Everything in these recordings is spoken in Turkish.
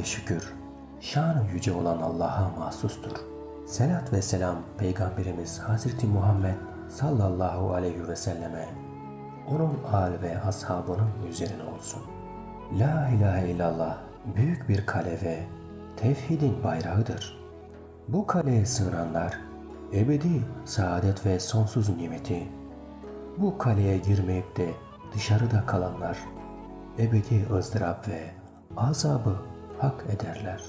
ve şükür şanı yüce olan Allah'a mahsustur. Selat ve selam Peygamberimiz Hazreti Muhammed sallallahu aleyhi ve selleme, onun âl ve ashabının üzerine olsun. La ilahe illallah büyük bir kale ve tevhidin bayrağıdır. Bu kaleye sığınanlar ebedi saadet ve sonsuz nimeti, bu kaleye girmeyip de dışarıda kalanlar ebedi ızdırap ve azabı hak ederler.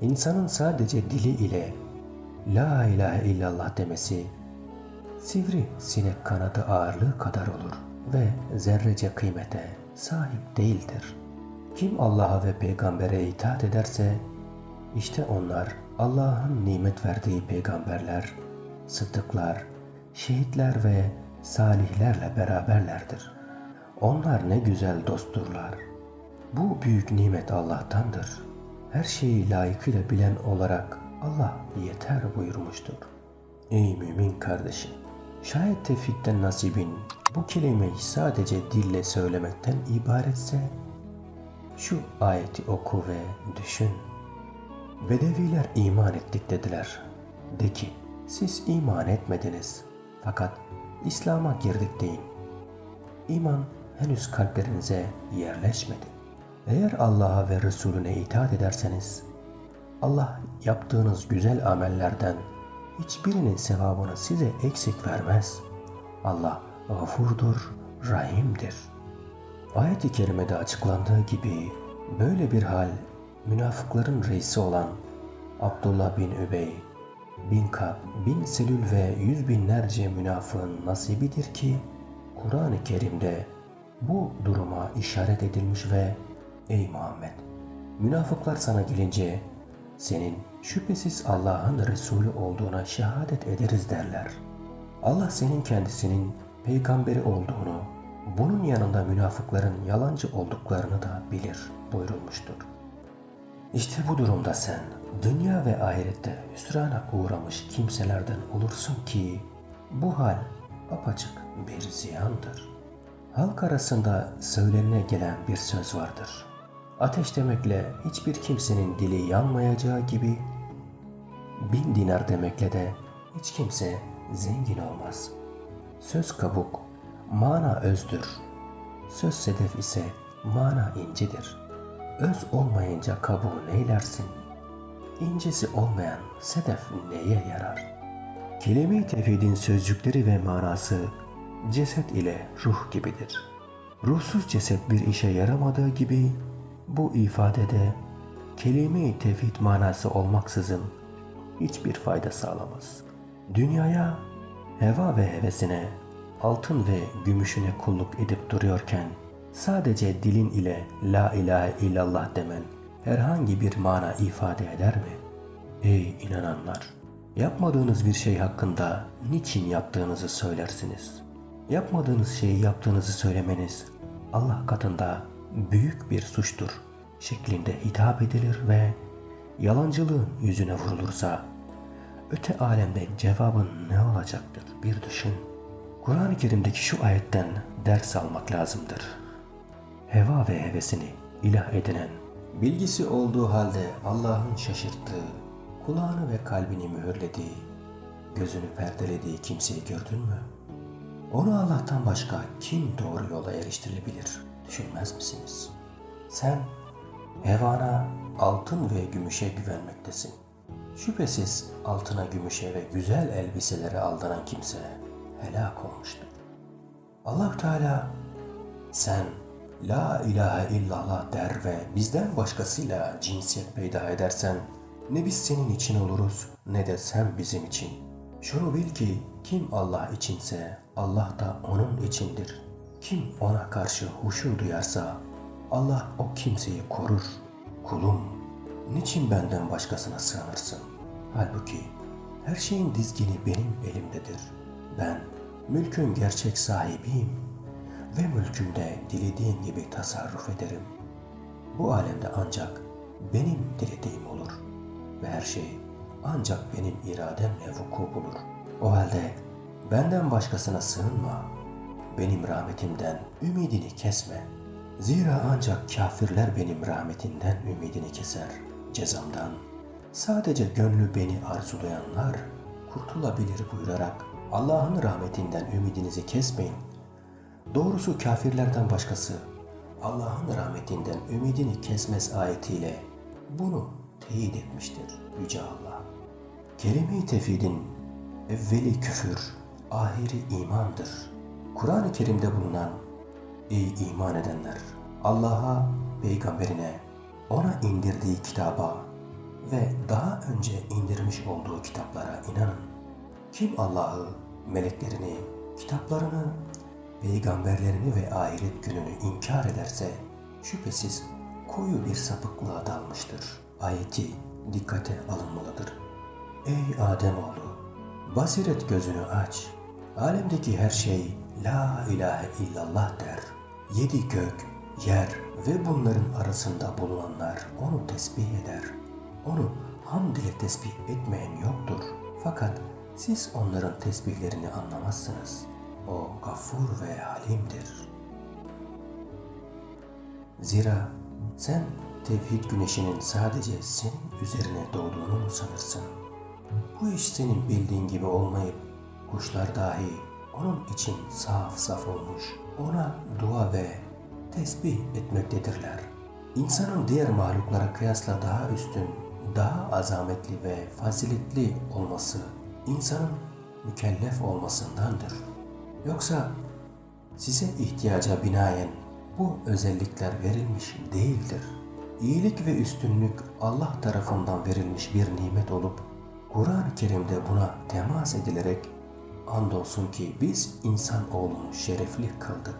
İnsanın sadece dili ile La ilahe illallah demesi sivri sinek kanadı ağırlığı kadar olur ve zerrece kıymete sahip değildir. Kim Allah'a ve peygambere itaat ederse işte onlar Allah'ın nimet verdiği peygamberler, sıddıklar, şehitler ve salihlerle beraberlerdir. Onlar ne güzel dostturlar. Bu büyük nimet Allah'tandır. Her şeyi layıkıyla bilen olarak Allah yeter buyurmuştur. Ey mümin kardeşim! Şayet tevhidden nasibin bu kelimeyi sadece dille söylemekten ibaretse şu ayeti oku ve düşün. Bedeviler iman ettik dediler. De ki siz iman etmediniz fakat İslam'a girdik deyin. İman henüz kalplerinize yerleşmedi. Eğer Allah'a ve Resulüne itaat ederseniz Allah yaptığınız güzel amellerden hiçbirinin sevabını size eksik vermez. Allah gafurdur, rahimdir. Ayet-i kerimede açıklandığı gibi böyle bir hal münafıkların reisi olan Abdullah bin Übey, bin Kab, bin Selül ve yüz binlerce münafığın nasibidir ki Kur'an-ı Kerim'de bu duruma işaret edilmiş ve Ey Muhammed! Münafıklar sana gelince senin şüphesiz Allah'ın Resulü olduğuna şehadet ederiz derler. Allah senin kendisinin peygamberi olduğunu, bunun yanında münafıkların yalancı olduklarını da bilir buyurulmuştur. İşte bu durumda sen dünya ve ahirette hüsrana uğramış kimselerden olursun ki bu hal apaçık bir ziyandır. Halk arasında söylenene gelen bir söz vardır. Ateş demekle hiçbir kimsenin dili yanmayacağı gibi bin dinar demekle de hiç kimse zengin olmaz. Söz kabuk, mana özdür. Söz sedef ise mana incidir. Öz olmayınca kabuğu neylersin? İncisi olmayan sedef neye yarar? Kelime-i tevhidin sözcükleri ve manası ceset ile ruh gibidir. Ruhsuz ceset bir işe yaramadığı gibi bu ifadede kelime-i tevhid manası olmaksızın hiçbir fayda sağlamaz. Dünyaya, heva ve hevesine, altın ve gümüşüne kulluk edip duruyorken sadece dilin ile la ilahe illallah demen herhangi bir mana ifade eder mi? Ey inananlar! Yapmadığınız bir şey hakkında niçin yaptığınızı söylersiniz. Yapmadığınız şeyi yaptığınızı söylemeniz Allah katında büyük bir suçtur şeklinde hitap edilir ve yalancılığın yüzüne vurulursa öte alemde cevabın ne olacaktır bir düşün. Kur'an-ı Kerim'deki şu ayetten ders almak lazımdır. Heva ve hevesini ilah edinen, bilgisi olduğu halde Allah'ın şaşırttığı, kulağını ve kalbini mühürlediği, gözünü perdelediği kimseyi gördün mü? Onu Allah'tan başka kim doğru yola eriştirilebilir düşünmez misiniz? Sen hevana altın ve gümüşe güvenmektesin. Şüphesiz altına, gümüşe ve güzel elbiselere aldanan kimse helak olmuştur. allah Teala sen La ilahe illallah der ve bizden başkasıyla cinsiyet peyda edersen ne biz senin için oluruz ne de sen bizim için. Şunu bil ki kim Allah içinse Allah da onun içindir. Kim ona karşı huşu duyarsa Allah o kimseyi korur. Kulum, niçin benden başkasına sığınırsın? Halbuki her şeyin dizgini benim elimdedir. Ben mülkün gerçek sahibiyim ve mülkümde dilediğim gibi tasarruf ederim. Bu alemde ancak benim dilediğim olur ve her şey ancak benim irademle vuku bulur. O halde benden başkasına sığınma. Benim rahmetimden ümidini kesme. Zira ancak kafirler benim rahmetinden ümidini keser, cezamdan. Sadece gönlü beni arzulayanlar kurtulabilir buyurarak Allah'ın rahmetinden ümidinizi kesmeyin. Doğrusu kafirlerden başkası Allah'ın rahmetinden ümidini kesmez ayetiyle bunu teyit etmiştir Yüce Allah. Kelime-i tevhidin evveli küfür, ahiri imandır. Kur'an-ı Kerim'de bulunan Ey iman edenler! Allah'a, peygamberine, ona indirdiği kitaba ve daha önce indirmiş olduğu kitaplara inanın. Kim Allah'ı, meleklerini, kitaplarını, peygamberlerini ve ahiret gününü inkar ederse şüphesiz koyu bir sapıklığa dalmıştır. Ayeti dikkate alınmalıdır. Ey Ademoğlu! Basiret gözünü aç. Alemdeki her şey La ilahe illallah der. Yedi gök, yer ve bunların arasında bulunanlar onu tesbih eder. Onu hamd ile tesbih etmeyen yoktur. Fakat siz onların tesbihlerini anlamazsınız. O gafur ve halimdir. Zira sen tevhid güneşinin sadece senin üzerine doğduğunu mu sanırsın? Bu iş senin bildiğin gibi olmayıp kuşlar dahi onun için saf saf olmuş. Ona dua ve tesbih etmektedirler. İnsanın diğer mahluklara kıyasla daha üstün, daha azametli ve faziletli olması insanın mükellef olmasındandır. Yoksa size ihtiyaca binaen bu özellikler verilmiş değildir. İyilik ve üstünlük Allah tarafından verilmiş bir nimet olup Kur'an-ı Kerim'de buna temas edilerek andolsun ki biz insan oğlunu şerefli kıldık.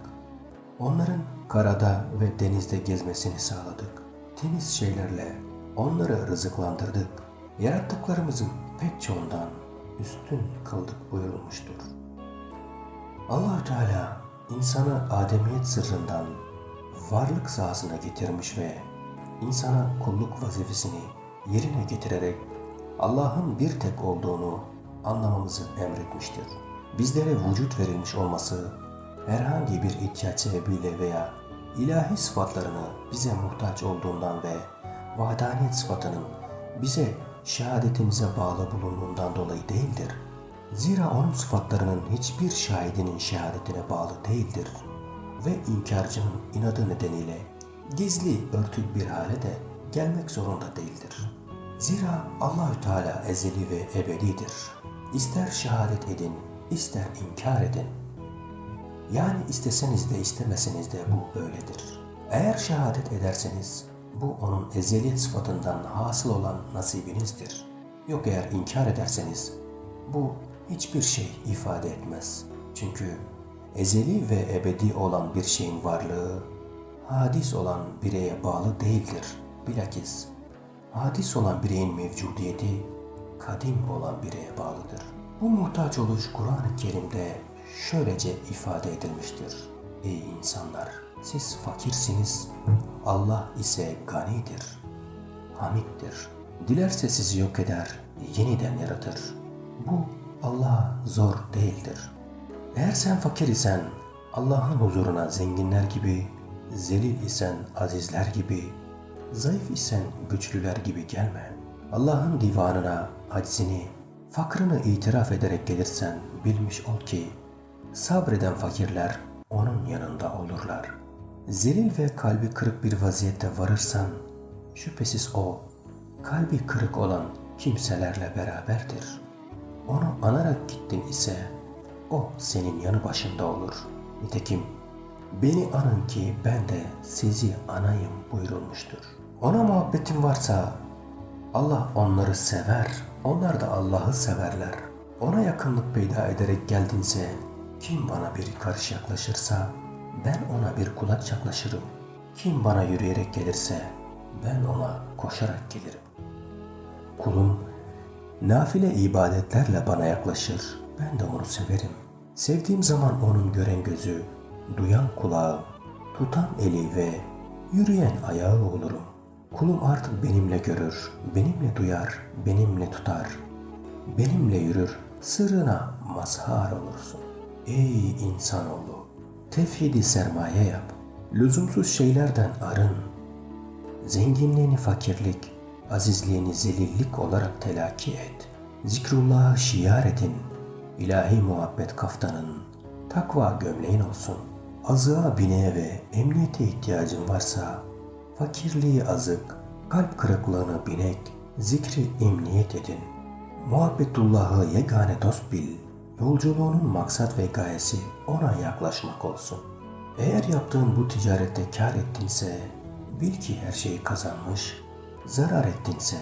Onların karada ve denizde gezmesini sağladık. Temiz şeylerle onları rızıklandırdık. Yarattıklarımızın pek çoğundan üstün kıldık buyurulmuştur. Allahü Teala insanı ademiyet sırrından varlık sahasına getirmiş ve insana kulluk vazifesini yerine getirerek Allah'ın bir tek olduğunu anlamamızı emretmiştir. Bizlere vücut verilmiş olması herhangi bir ihtiyaç sebebiyle veya ilahi sıfatlarını bize muhtaç olduğundan ve vahdaniyet sıfatının bize şehadetimize bağlı bulunduğundan dolayı değildir. Zira onun sıfatlarının hiçbir şahidinin şehadetine bağlı değildir ve inkarcının inadı nedeniyle gizli örtük bir hale de gelmek zorunda değildir. Zira Allahü Teala ezeli ve ebedidir. İster şehadet edin, ister inkar edin. Yani isteseniz de istemeseniz de bu böyledir. Eğer şehadet ederseniz bu onun ezeliyet sıfatından hasıl olan nasibinizdir. Yok eğer inkar ederseniz bu hiçbir şey ifade etmez. Çünkü ezeli ve ebedi olan bir şeyin varlığı hadis olan bireye bağlı değildir. Bilakis hadis olan bireyin mevcudiyeti kadim olan bireye bağlıdır. Bu muhtaç oluş Kur'an-ı Kerim'de şöylece ifade edilmiştir. Ey insanlar! Siz fakirsiniz, Allah ise ganidir, hamiddir. Dilerse sizi yok eder, yeniden yaratır. Bu Allah'a zor değildir. Eğer sen fakir isen Allah'ın huzuruna zenginler gibi, zelil isen azizler gibi, zayıf isen güçlüler gibi gelme. Allah'ın divanına aczini, fakrını itiraf ederek gelirsen bilmiş ol ki sabreden fakirler onun yanında olurlar. Zelil ve kalbi kırık bir vaziyette varırsan şüphesiz o kalbi kırık olan kimselerle beraberdir. Onu anarak gittin ise o senin yanı başında olur. Nitekim beni anın ki ben de sizi anayım buyurulmuştur. Ona muhabbetin varsa Allah onları sever, onlar da Allah'ı severler. Ona yakınlık peyda ederek geldinse kim bana bir karış yaklaşırsa ben ona bir kulak yaklaşırım. Kim bana yürüyerek gelirse ben ona koşarak gelirim. Kulum nafile ibadetlerle bana yaklaşır. Ben de onu severim. Sevdiğim zaman onun gören gözü, duyan kulağı, tutan eli ve yürüyen ayağı olurum. Kulum artık benimle görür, benimle duyar, benimle tutar, benimle yürür, sırrına mazhar olursun. Ey insanoğlu! Tevhidi sermaye yap. Lüzumsuz şeylerden arın. Zenginliğini fakirlik, azizliğini zelillik olarak telakki et. Zikrullah'ı şiar edin. İlahi muhabbet kaftanın, takva gömleğin olsun. Azığa bineğe ve emniyete ihtiyacın varsa, fakirliği azık, kalp kırıklığını binek, zikri emniyet edin. Muhabbetullah'ı yegane dost bil. Yolculuğunun maksat ve gayesi ona yaklaşmak olsun. Eğer yaptığın bu ticarette kar ettinse, bil ki her şeyi kazanmış, zarar ettinse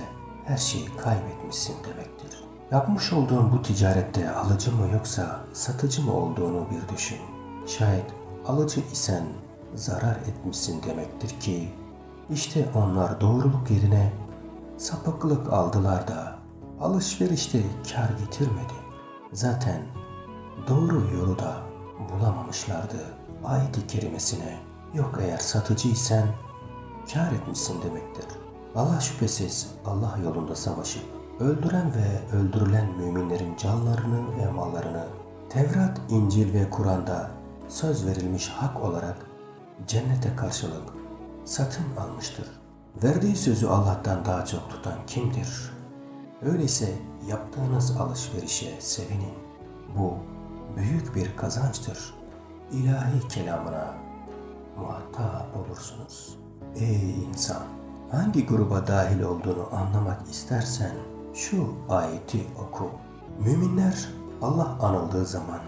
her şeyi kaybetmişsin demektir. Yapmış olduğun bu ticarette alıcı mı yoksa satıcı mı olduğunu bir düşün. Şayet alıcı isen zarar etmişsin demektir ki, işte onlar doğruluk yerine sapıklık aldılar da alışverişte kar getirmedi. Zaten doğru yolu da bulamamışlardı ayet-i kerimesine. Yok eğer satıcıysan kar etmişsin demektir. Allah şüphesiz Allah yolunda savaşıp öldüren ve öldürülen müminlerin canlarını ve mallarını Tevrat, İncil ve Kur'an'da söz verilmiş hak olarak cennete karşılık satın almıştır. Verdiği sözü Allah'tan daha çok tutan kimdir? Öyleyse yaptığınız alışverişe sevinin. Bu büyük bir kazançtır. İlahi kelamına muhatap olursunuz. Ey insan! Hangi gruba dahil olduğunu anlamak istersen şu ayeti oku. Müminler Allah anıldığı zaman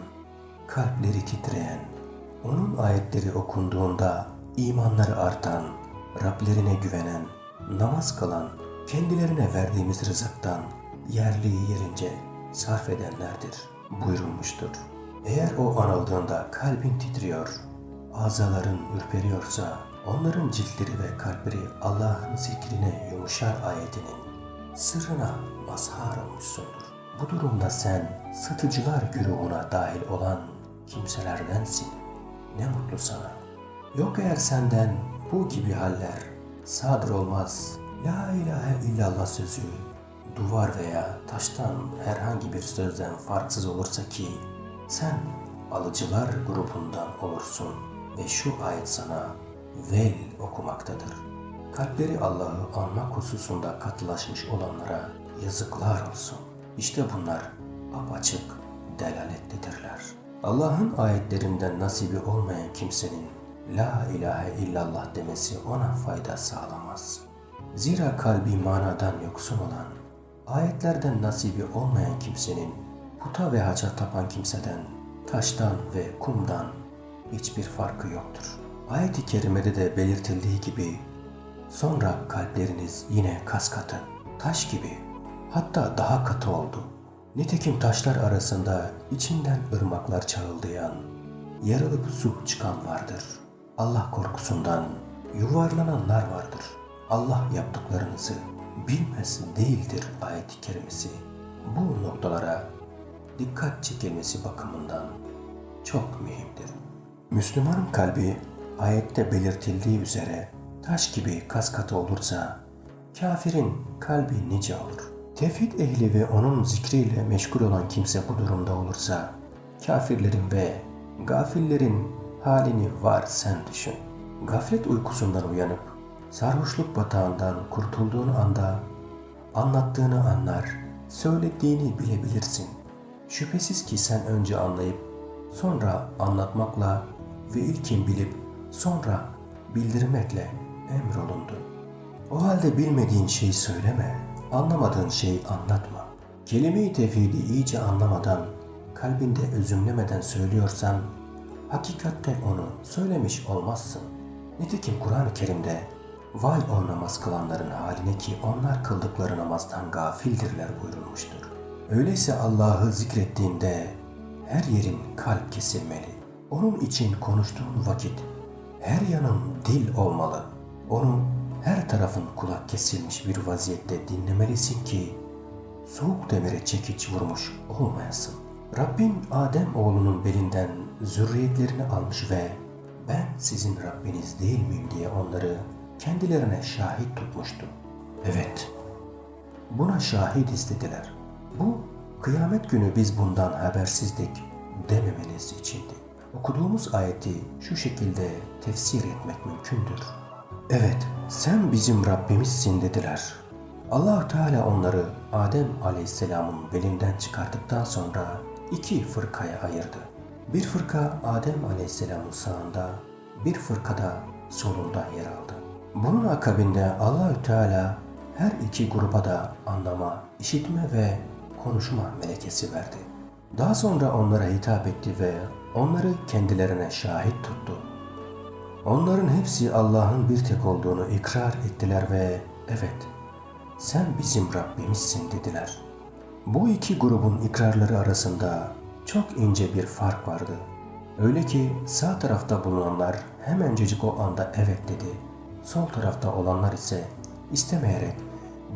kalpleri titreyen, onun ayetleri okunduğunda imanları artan, Rablerine güvenen, namaz kılan, kendilerine verdiğimiz rızıktan yerli yerince sarf edenlerdir buyurulmuştur. Eğer o anıldığında kalbin titriyor, azaların ürperiyorsa onların ciltleri ve kalpleri Allah'ın zikrine yumuşar ayetinin sırrına mazhar olmuşsundur. Bu durumda sen satıcılar güruhuna dahil olan kimselerdensin. Ne mutlu sana. Yok eğer senden bu gibi haller sadır olmaz. La ilahe illallah sözü duvar veya taştan herhangi bir sözden farksız olursa ki sen alıcılar grubundan olursun ve şu ayet sana vel okumaktadır. Kalpleri Allah'ı anmak hususunda katılaşmış olanlara yazıklar olsun. İşte bunlar apaçık delalettedirler. Allah'ın ayetlerinden nasibi olmayan kimsenin La ilahe illallah demesi ona fayda sağlamaz. Zira kalbi manadan yoksun olan, ayetlerden nasibi olmayan kimsenin puta ve haça tapan kimseden, taştan ve kumdan hiçbir farkı yoktur. Ayet-i kerimede de belirtildiği gibi sonra kalpleriniz yine kas katı, taş gibi hatta daha katı oldu. Nitekim taşlar arasında içinden ırmaklar çağıldayan, yarılıp su çıkan vardır.'' Allah korkusundan yuvarlananlar vardır. Allah yaptıklarınızı bilmez değildir ayet-i kerimesi. Bu noktalara dikkat çekilmesi bakımından çok mühimdir. Müslümanın kalbi ayette belirtildiği üzere taş gibi kas katı olursa kafirin kalbi nice olur. Tevhid ehli ve onun zikriyle meşgul olan kimse bu durumda olursa kafirlerin ve gafillerin halini var sen düşün. Gaflet uykusundan uyanıp sarhoşluk batağından kurtulduğun anda anlattığını anlar, söylediğini bilebilirsin. Şüphesiz ki sen önce anlayıp sonra anlatmakla ve ilkin bilip sonra bildirmekle emrolundun. O halde bilmediğin şeyi söyleme, anlamadığın şeyi anlatma. Kelime-i tevhidi iyice anlamadan, kalbinde özümlemeden söylüyorsan hakikatte onu söylemiş olmazsın. Nitekim Kur'an-ı Kerim'de vay o namaz kılanların haline ki onlar kıldıkları namazdan gafildirler buyurulmuştur. Öyleyse Allah'ı zikrettiğinde her yerin kalp kesilmeli. Onun için konuştuğun vakit her yanın dil olmalı. Onu her tarafın kulak kesilmiş bir vaziyette dinlemelisin ki soğuk demire çekiç vurmuş olmayasın. Rabbin Adem oğlunun belinden zürriyetlerini almış ve ben sizin Rabbiniz değil miyim diye onları kendilerine şahit tutmuştu. Evet, buna şahit istediler. Bu kıyamet günü biz bundan habersizdik dememeniz içindi. okuduğumuz ayeti şu şekilde tefsir etmek mümkündür. Evet, sen bizim Rabbimizsin dediler. allah Teala onları Adem Aleyhisselam'ın belinden çıkarttıktan sonra iki fırkaya ayırdı. Bir fırka Adem Aleyhisselam'ın sağında, bir fırkada solunda yer aldı. Bunun akabinde Allahü Teala her iki gruba da anlama, işitme ve konuşma melekesi verdi. Daha sonra onlara hitap etti ve onları kendilerine şahit tuttu. Onların hepsi Allah'ın bir tek olduğunu ikrar ettiler ve evet sen bizim Rabbimizsin dediler. Bu iki grubun ikrarları arasında çok ince bir fark vardı. Öyle ki sağ tarafta bulunanlar hemencecik o anda evet dedi. Sol tarafta olanlar ise istemeyerek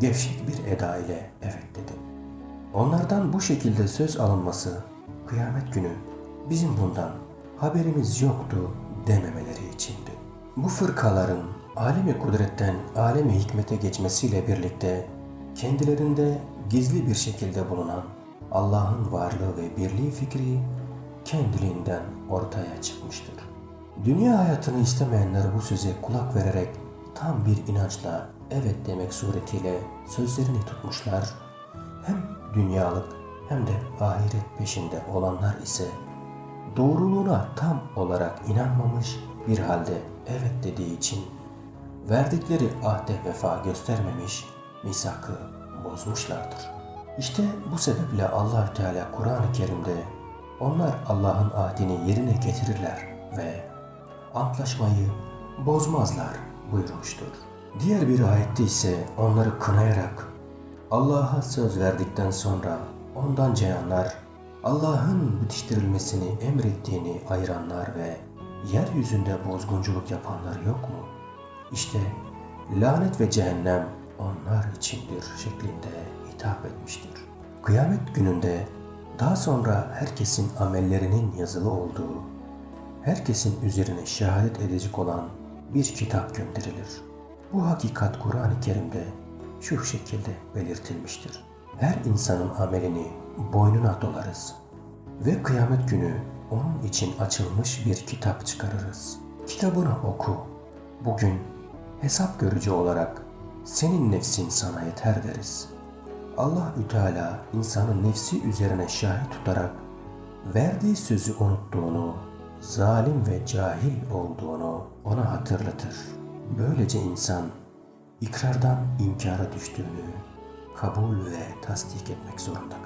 gevşek bir eda ile evet dedi. Onlardan bu şekilde söz alınması kıyamet günü bizim bundan haberimiz yoktu dememeleri içindi. Bu fırkaların alemi kudretten alemi hikmete geçmesiyle birlikte kendilerinde gizli bir şekilde bulunan Allah'ın varlığı ve birliği fikri kendiliğinden ortaya çıkmıştır. Dünya hayatını istemeyenler bu söze kulak vererek tam bir inançla evet demek suretiyle sözlerini tutmuşlar. Hem dünyalık hem de ahiret peşinde olanlar ise doğruluğuna tam olarak inanmamış bir halde evet dediği için verdikleri ahde vefa göstermemiş, misakı bozmuşlardır. İşte bu sebeple Allahü Teala Kur'an-ı Kerim'de onlar Allah'ın ahdini yerine getirirler ve antlaşmayı bozmazlar buyurmuştur. Diğer bir ayette ise onları kınayarak Allah'a söz verdikten sonra ondan cayanlar, Allah'ın bitiştirilmesini emrettiğini ayıranlar ve yeryüzünde bozgunculuk yapanlar yok mu? İşte lanet ve cehennem onlar içindir şeklinde hitap etmiştir. Kıyamet gününde daha sonra herkesin amellerinin yazılı olduğu, herkesin üzerine şehadet edecek olan bir kitap gönderilir. Bu hakikat Kur'an-ı Kerim'de şu şekilde belirtilmiştir. Her insanın amelini boynuna dolarız ve kıyamet günü onun için açılmış bir kitap çıkarırız. Kitabını oku. Bugün hesap görücü olarak senin nefsin sana yeter deriz. Allahü Teala insanın nefsi üzerine şahit tutarak verdiği sözü unuttuğunu, zalim ve cahil olduğunu ona hatırlatır. Böylece insan ikrardan inkara düştüğünü kabul ve tasdik etmek zorunda kalır.